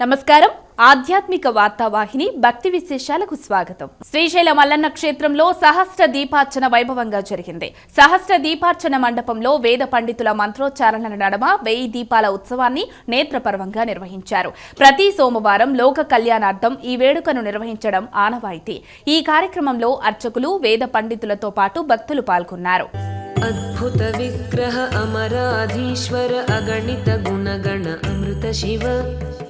నమస్కారం. ఆధ్యాత్మిక వార్తావాహిని భక్తి విశేషాలకు స్వాగతం. శ్రీశైల మల్లన్న క్షేత్రంలో సహస్ర దీపార్చన వైభవంగా జరిగింది. సహస్ర దీపార్చన మండపంలో వేద పండితుల మంత్రోచ్చారణల నడమ వెయ్యి దీపాల ఉత్సవాన్ని నేత్రపర్వంగా నిర్వహించారు. ప్రతి సోమవారం లోక కళ్యాణార్థం ఈ వేడుకను నిర్వహించడం ఆనవాయితీ. ఈ కార్యక్రమంలో అర్చకులు వేద పండితులతో పాటు భక్తులు పాల్గొన్నారు. అద్భుత విగ్రహ అమరాధీశ్వర అగణిత గుణగణ అమృత శివ.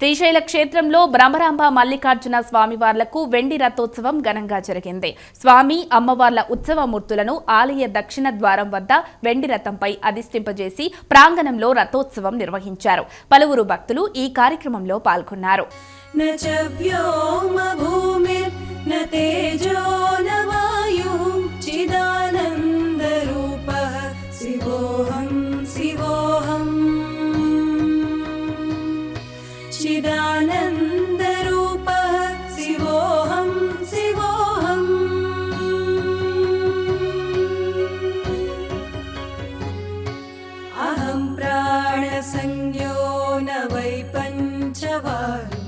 శ్రీశైల క్షేత్రంలో భ్రమరాంబ మల్లికార్జున స్వామివార్లకు వెండి రథోత్సవం ఘనంగా జరిగింది. స్వామి అమ్మవార్ల ఉత్సవ మూర్తులను ఆలయ దక్షిణ ద్వారం వద్ద వెండి రథంపై అధిష్టింపజేసి ప్రాంగణంలో రథోత్సవం నిర్వహించారు. పలువురు భక్తులు ఈ కార్యక్రమంలో పాల్గొన్నారు. पञ्चवारु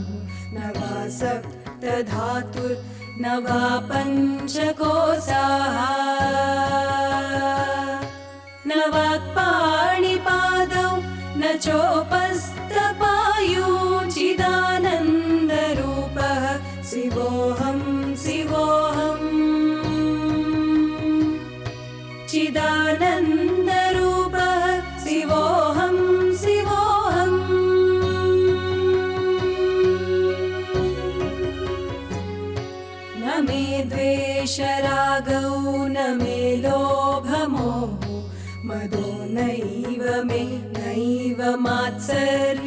नवा सप्तधातुर्नवा पञ्चकोशाः नवाक्पाणिपादौ न चोपस्तपायूचिदानन्दरूपः। शिवोऽहं शिवोऽहम् चिदानन्द मे द्वेषरागौ, न मे लोभमोहो मदो नैव मे, नैव मात्सर्यभावः।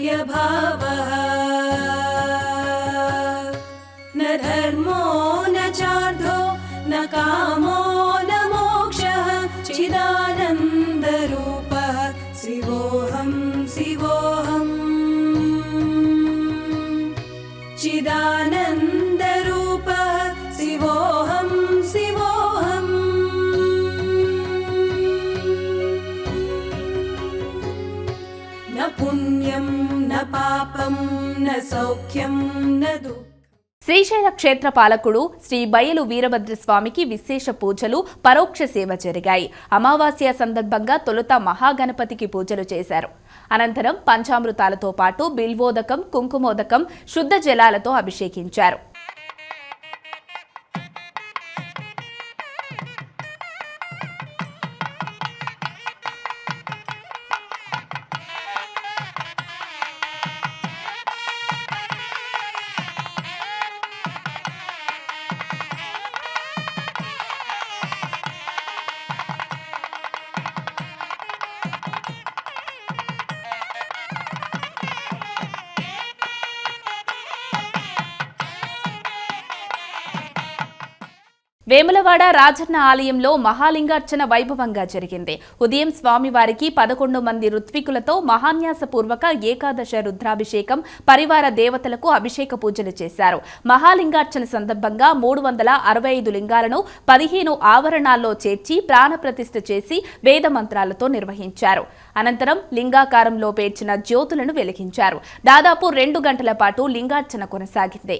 न धर्मो, न चार्धो, न कामो శ్రీశైల క్షేత్ర పాలకుడు శ్రీ బయలు వీరభద్రస్వామికి విశేష పూజలు పరోక్ష సేవ జరిగాయి. అమావాస్య సందర్భంగా తొలుత మహాగణపతికి పూజలు చేశారు. అనంతరం పంచామృతాలతో పాటు బిల్వోదకం కుంకుమోదకం శుద్ధ జలాలతో అభిషేకించారు. వేములవాడ రాజన్న ఆలయంలో మహాలింగార్చన వైభవంగా జరిగింది. ఉదయం స్వామివారికి పదకొండు మంది ఋత్వికులతో మహాన్యాసపూర్వక ఏకాదశ రుద్రాభిషేకం పరివార దేవతలకు అభిషేక పూజలు చేశారు. మహాలింగార్చన సందర్భంగా మూడు వందల అరవై ఐదు లింగాలను పదిహేను ఆవరణాల్లో చేర్చి ప్రాణప్రతిష్ఠ చేసి వేద మంత్రాలతో నిర్వహించారు. అనంతరం లింగాకారంలో పేర్చిన జ్యోతులను వెలిగించారు. దాదాపు రెండు గంటల పాటు లింగార్చన కొనసాగింది.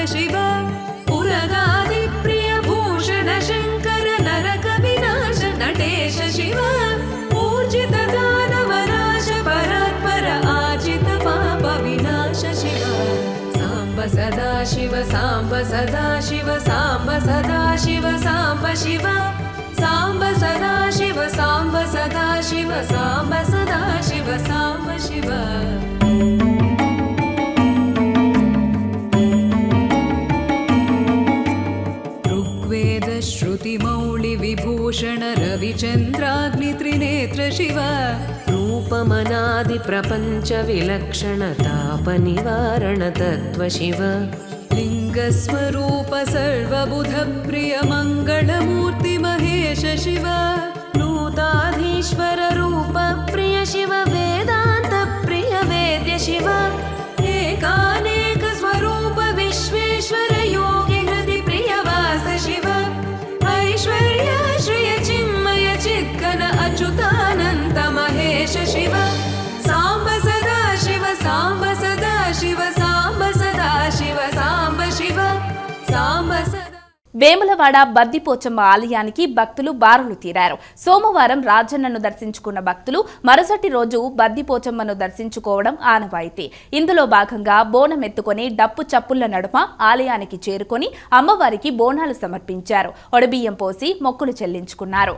साम्ब सदा शिव साम्ब सदा शिव साम्ब शिव। साम्ब सदा शिव साम्ब सदा शिव साम्ब सदा शिव साम्ब ऋग्वेदश्रुतिमौलिविभूषण रविचन्द्राग्नित्रिनेत्र शिव। रूपमनादिप्रपञ्चविलक्षणतापनिवारणतत्त्व शिव। लिङ्गस्वरूप महेश शिव नूताधीश्वर వేములవాడ బద్దిపోచమ్మ ఆలయానికి భక్తులు బారులు తీరారు. సోమవారం రాజన్నను దర్శించుకున్న భక్తులు మరుసటి రోజు బద్దిపోచమ్మను దర్శించుకోవడం ఆనవాయితీ. ఇందులో భాగంగా బోనం ఎత్తుకొని డప్పు చప్పుళ్ళ నడుమ ఆలయానికి చేరుకొని అమ్మవారికి బోనాలు సమర్పించారు. ఒడబియ్యం పోసి మొక్కులు చెల్లించుకున్నారు.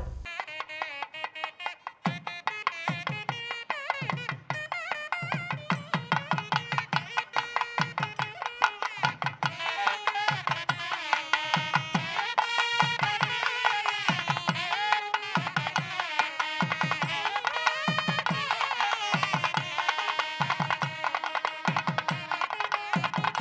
Thank you.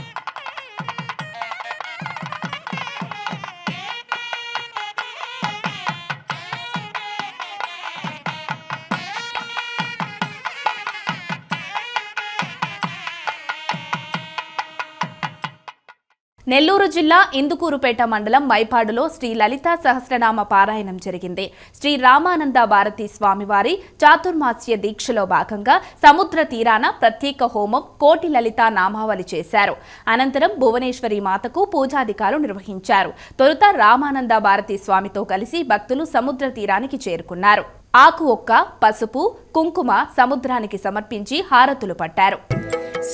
నెల్లూరు జిల్లా ఇందుకూరుపేట మండలం మైపాడులో శ్రీ లలిత సహస్రనామ పారాయణం జరిగింది. శ్రీ రామానంద భారతి స్వామివారి చాతుర్మాస్య దీక్షలో భాగంగా సముద్ర తీరాన ప్రత్యేక హోమం కోటి లలిత నామావళి చేశారు. అనంతరం భువనేశ్వరి మాతకు పూజాధికారులు నిర్వహించారు. తొలుత రామానంద భారతి స్వామితో కలిసి భక్తులు సముద్ర తీరానికి చేరుకున్నారు. ఆకు ఒక్క పసుపు కుంకుమ సముద్రానికి సమర్పించి హారతులు పట్టారు.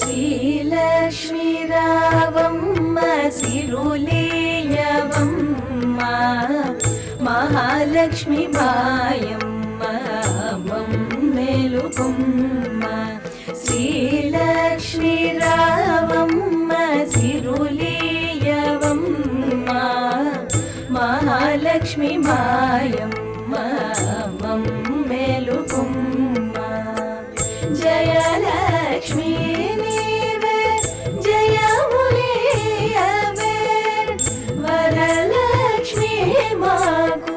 శ్రీలక్ష్మీరావమ్మ సిరులేయవమ్మ మహాలక్ష్మి మాయమ్మ మేలుకొమ్మ శ్రీలక్ష్మీరావమ్మ సిరులేయవమ్మ మహాలక్ష్మి మాయమ్మ మేలుకొమ్మ జయలక్ష్మీ నీవే జయములియవే వరలక్ష్మీ మాకు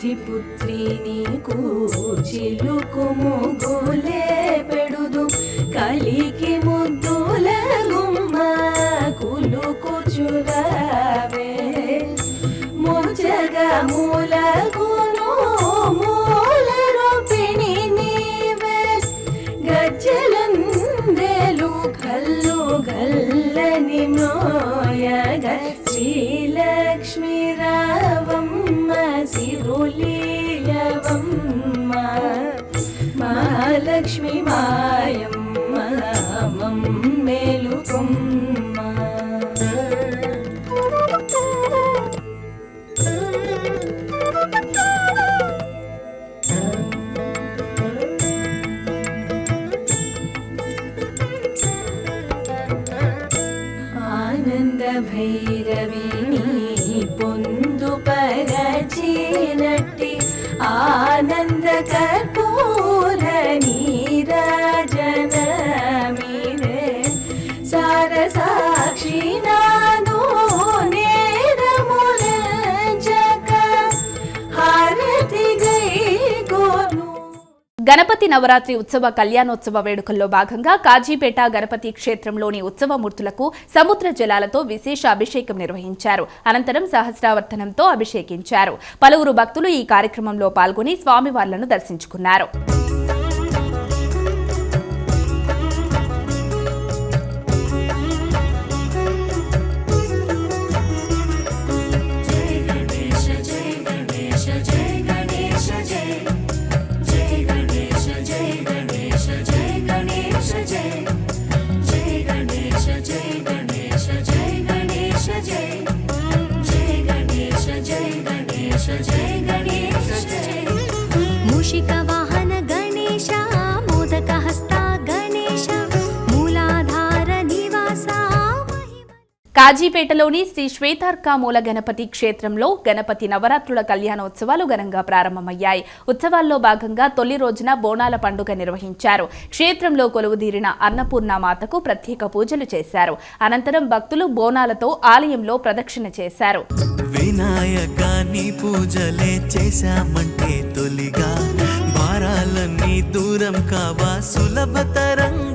బుద్ధిపుత్రి నీకు చిలుకు ముగ్గులే పెడుదు. కలికి ము మహాలక్ష్మి మాయమ్మ మేలుకొమ్మ ఆనంద భైరవిని పొందు గణపతి నవరాత్రి ఉత్సవ కళ్యాణోత్సవ వేడుకల్లో భాగంగా కాజీపేట గణపతి క్షేత్రంలోని ఉత్సవమూర్తులకు సముద్ర జలాలతో విశేష అభిషేకం నిర్వహించారు. అనంతరం సహస్రావర్తనంతో అభిషేకించారు. పలువురు భక్తులు ఈ కార్యక్రమంలో పాల్గొని స్వామివార్లను దర్శించుకున్నారు. Jesus. కాజీపేటలోని శ్రీ శ్వేతార్కామూల గణపతి క్షేత్రంలో గణపతి నవరాత్రుల కళ్యాణోత్సవాలు ఘనంగా ప్రారంభమయ్యాయి. ఉత్సవాల్లో భాగంగా తొలి రోజున బోనాల పండుగ నిర్వహించారు. క్షేత్రంలో కొలువుదీరిన అన్నపూర్ణ మాతకు ప్రత్యేక పూజలు చేశారు. అనంతరం భక్తులు బోనాలతో ఆలయంలో ప్రదక్షిణ చేశారు. వినాయకాన్ని పూజలే చేశామంటే తొలిగా. భారాలన్నీ దూరం కావా సులభతరంగా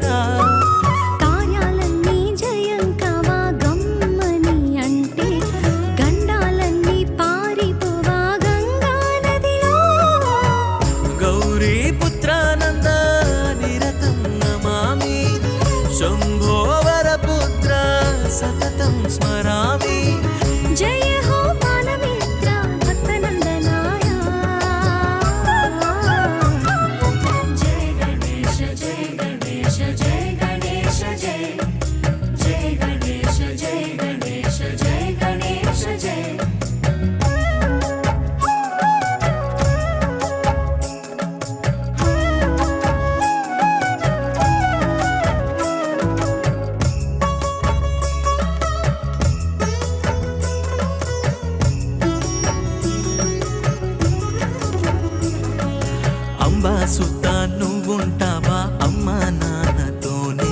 నువ్వుంటావా అమ్మా నాన్నతోనే?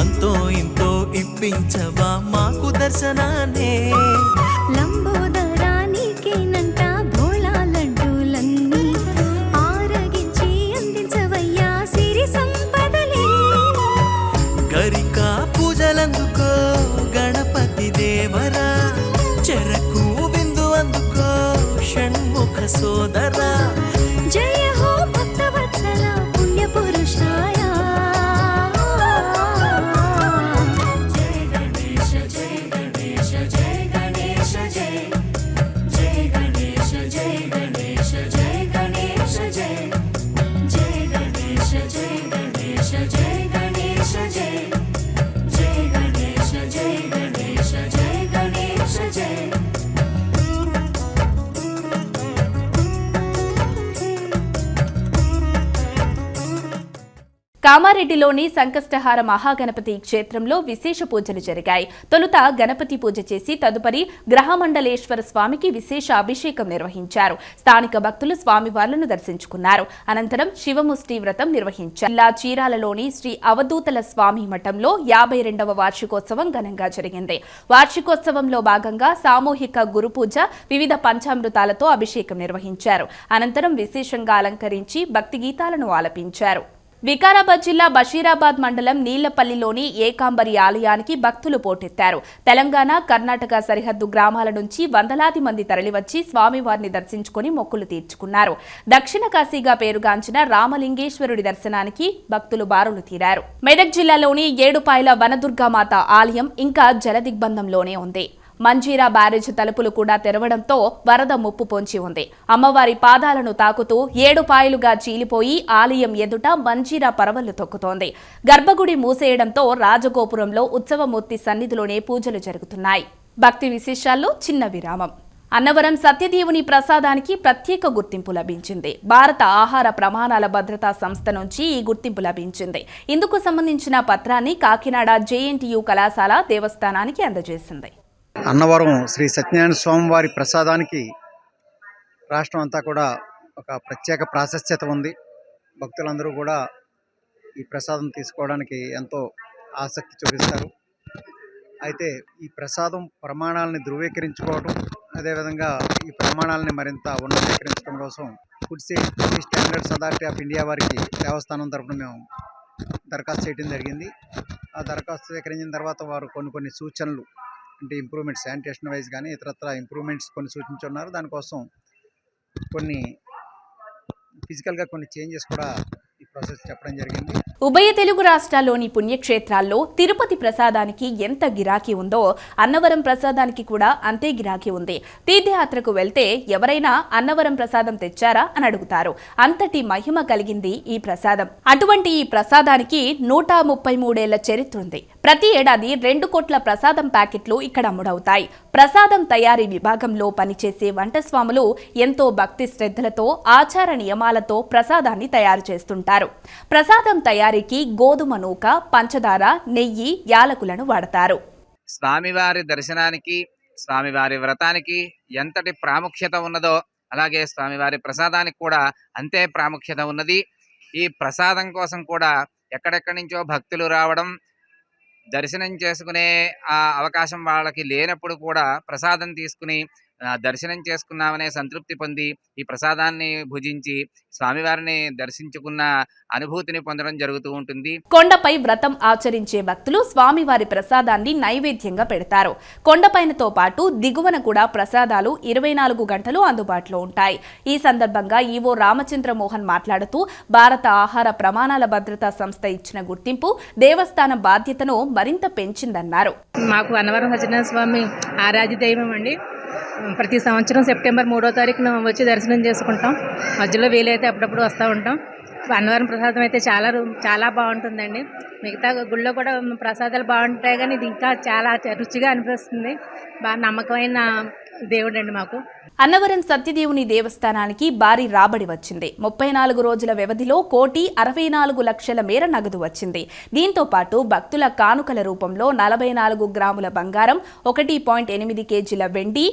అంతో ఇంతో ఇప్పించవా మాకు దర్శనానే లంబో కామారెడ్డిలోని సంకష్టహార మహాగణపతి క్షేత్రంలో విశేష పూజలు జరిగాయి. తొలుత గణపతి పూజ చేసి తదుపరి గ్రహమండలేశ్వర స్వామికి విశేష అభిషేకం నిర్వహించారు. స్థానిక భక్తులు స్వామివార్లను దర్శించుకున్నారు. అనంతరం శివముష్టి వ్రతం నిర్వహించారు. జిల్లా చీరాలలోని శ్రీ అవధూతల స్వామి మఠంలో యాభై రెండవ వార్షికోత్సవం ఘనంగా జరిగింది. వార్షికోత్సవంలో భాగంగా సామూహిక గురు పూజ వివిధ పంచామృతాలతో అభిషేకం నిర్వహించారు. అనంతరం విశేషంగా అలంకరించి భక్తి గీతాలను ఆలపించారు. వికారాబాద్ జిల్లా బషీరాబాద్ మండలం నీళ్ళపల్లిలోని ఏకాంబరి ఆలయానికి భక్తులు పోటెత్తారు. తెలంగాణ కర్ణాటక సరిహద్దు గ్రామాల నుంచి వందలాది మంది తరలివచ్చి స్వామివారిని దర్శించుకుని మొక్కులు తీర్చుకున్నారు. దక్షిణ కాశీగా పేరుగాంచిన రామలింగేశ్వరుడి దర్శనానికి భక్తులు బారులు తీరారు. మెదక్ జిల్లాలోని ఏడుపాయల వనదుర్గామాత ఆలయం ఇంకా జలదిగ్బంధంలోనే ఉంది. మంజీరా బ్యారేజ్ తలుపులు కూడా తెరవడంతో వరద ముప్పు పొంచి ఉంది. అమ్మవారి పాదాలను తాకుతూ ఏడు పాయలుగా చీలిపోయి ఆలయం ఎదుట మంజీరా పరవళ్ళు తొక్కుతోంది. గర్భగుడి మూసేయడంతో రాజగోపురంలో ఉత్సవమూర్తి సన్నిధిలోనే పూజలు జరుగుతున్నాయి. భక్తి విశేషాల్లో చిన్న విరామం. అన్నవరం సత్యదేవుని ప్రసాదానికి ప్రత్యేక గుర్తింపు లభించింది. భారత ఆహార ప్రమాణాల భద్రతా సంస్థ నుంచి ఈ గుర్తింపు లభించింది. ఇందుకు సంబంధించిన పత్రాన్ని కాకినాడ జేఎన్టీయు కళాశాల దేవస్థానానికి అందజేసింది. అన్నవరం శ్రీ సత్యనారాయణ స్వామి వారి ప్రసాదానికి రాష్ట్రం అంతా కూడా ఒక ప్రత్యేక ప్రాశస్త్యత ఉంది. భక్తులందరూ కూడా ఈ ప్రసాదం తీసుకోవడానికి ఎంతో ఆసక్తి చూపిస్తారు. అయితే ఈ ప్రసాదం ప్రమాణాలని ధృవీకరించుకోవడం అదేవిధంగా ఈ ప్రమాణాలని మరింత ఉన్నతీకరించడం కోసం food safety standards authority of India వారికి దేవస్థానం తరపున మేము దరఖాస్తు చేయడం జరిగింది. ఆ దరఖాస్తు స్వీకరించిన తర్వాత వారు కొన్ని కొన్ని సూచనలు అంటే ఇంప్రూవ్మెంట్ శానిటేషన్ వైజ్ కానీ ఇతరత్ర ఇంప్రూవ్మెంట్స్ కొన్ని సూచించున్నారు. దానికోసం కొన్ని ఫిజికల్గా కొన్ని చేంజెస్ కూడా ఈ ప్రాసెస్ చెప్పడం జరిగింది. ఉభయ తెలుగు రాష్ట్రాల్లోని పుణ్యక్షేత్రాల్లో తిరుపతి ప్రసాదానికి ఎంత గిరాకీ ఉందో అన్నవరం ప్రసాదానికి కూడా అంతే గిరాకీ ఉంది. తీర్థయాత్రకు వెళ్తే ఎవరైనా అన్నవరం ప్రసాదం తెచ్చారా అని అడుగుతారు. అంతటి మహిమ కలిగింది ఈ ప్రసాదం. అటువంటి ఈ ప్రసాదానికి నూట ముప్పై మూడేళ్ళ చరిత్ర ఉంది. ప్రతి ఏడాది రెండు కోట్ల ప్రసాదం ప్యాకెట్లు ఇక్కడ అమ్ముడవుతాయి. ప్రసాదం తయారీ విభాగంలో పనిచేసే వంటస్వాములు ఎంతో భక్తి శ్రద్ధలతో ఆచార నియమాలతో ప్రసాదాన్ని తయారు చేస్తుంటారు. ప్రసాదం తయారీకి గోధుమ నూక పంచదార నెయ్యి యాలకులను వాడతారు. స్వామివారి దర్శనానికి స్వామివారి వ్రతానికి ఎంతటి ప్రాముఖ్యత ఉన్నదో అలాగే స్వామివారి ప్రసాదానికి కూడా అంతే ప్రాముఖ్యత ఉన్నది. ఈ ప్రసాదం కోసం కూడా ఎక్కడెక్కడి నుంచో భక్తులు రావడం దర్శనం చేసుకునే ఆ అవకాశం వాళ్ళకి లేనప్పుడు కూడా ప్రసాదం తీసుకుని దర్శనం చేసుకున్నామనే సంతృప్తి పొంది ఈ ప్రసాదాన్ని భుజించి స్వామివారిని దర్శించుకున్న అనుభూతిని పొందడం జరుగుతూ ఉంటుంది. కొండపై వ్రతం ఆచరించే భక్తులు స్వామివారి ప్రసాదాన్ని నైవేద్యంగా పెడతారు. కొండపైనతో పాటు దిగువన కూడా ప్రసాదాలు ఇరవై నాలుగు గంటలు అందుబాటులో ఉంటాయి. ఈ సందర్భంగా ఈవో రామచంద్ర మోహన్ మాట్లాడుతూ భారత ఆహార ప్రమాణాల భద్రతా సంస్థ ఇచ్చిన గుర్తింపు దేవస్థానం బాధ్యతను మరింత పెంచిందన్నారు. మాకు అన్నవరం సత్యనారాయణ స్వామి ఆరాధ్య దైవం అండి. ప్రతి సంవత్సరం సెప్టెంబర్ మూడో తారీఖున వచ్చి దర్శనం చేసుకుంటాం. మధ్యలో వీలైతే అప్పుడప్పుడు వస్తూ ఉంటాం. అన్నవరం ప్రసాదం అయితే చాలా రు- చాలా బాగుంటుందండి. మిగతా గుళ్ళో కూడా ప్రసాదాలు బాగుంటాయి కానీ ఇది ఇంకా చాలా రుచిగా అనిపిస్తుంది. బాగా నమ్మకమైన దేవుడు అండి మాకు. అన్నవరం సత్యదేవుని దేవస్థానానికి భారీ రాబడి వచ్చింది. ముప్పై నాలుగు రోజుల వ్యవధిలో కోటి అరవై నాలుగు లక్షల మేర నగదు వచ్చింది. దీంతో పాటు భక్తుల కానుకల రూపంలో నలభై నాలుగు గ్రాముల బంగారం ఒకటి పాయింట్ ఎనిమిది కేజీల వెండి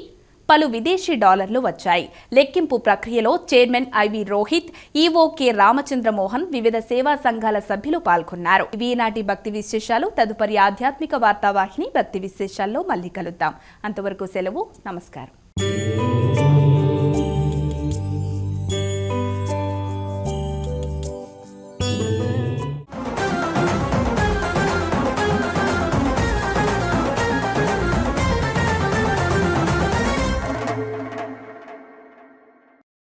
పలు విదేశీ డాలర్లు వచ్చాయి. లెక్కింపు ప్రక్రియలో చైర్మన్ ఐవి రోహిత్ ఈఓకే రామచంద్రమోహన్ రామచంద్ర మోహన్ వివిధ సేవా సంఘాల సభ్యులు పాల్గొన్నారు. ఈనాటి భక్తి విశేషాలు. తదుపరి ఆధ్యాత్మిక వార్తావాహిని భక్తి విశేషాల్లో మళ్ళీ కలుద్దాం. అంతవరకు సెలవు. నమస్కారం. 嗯。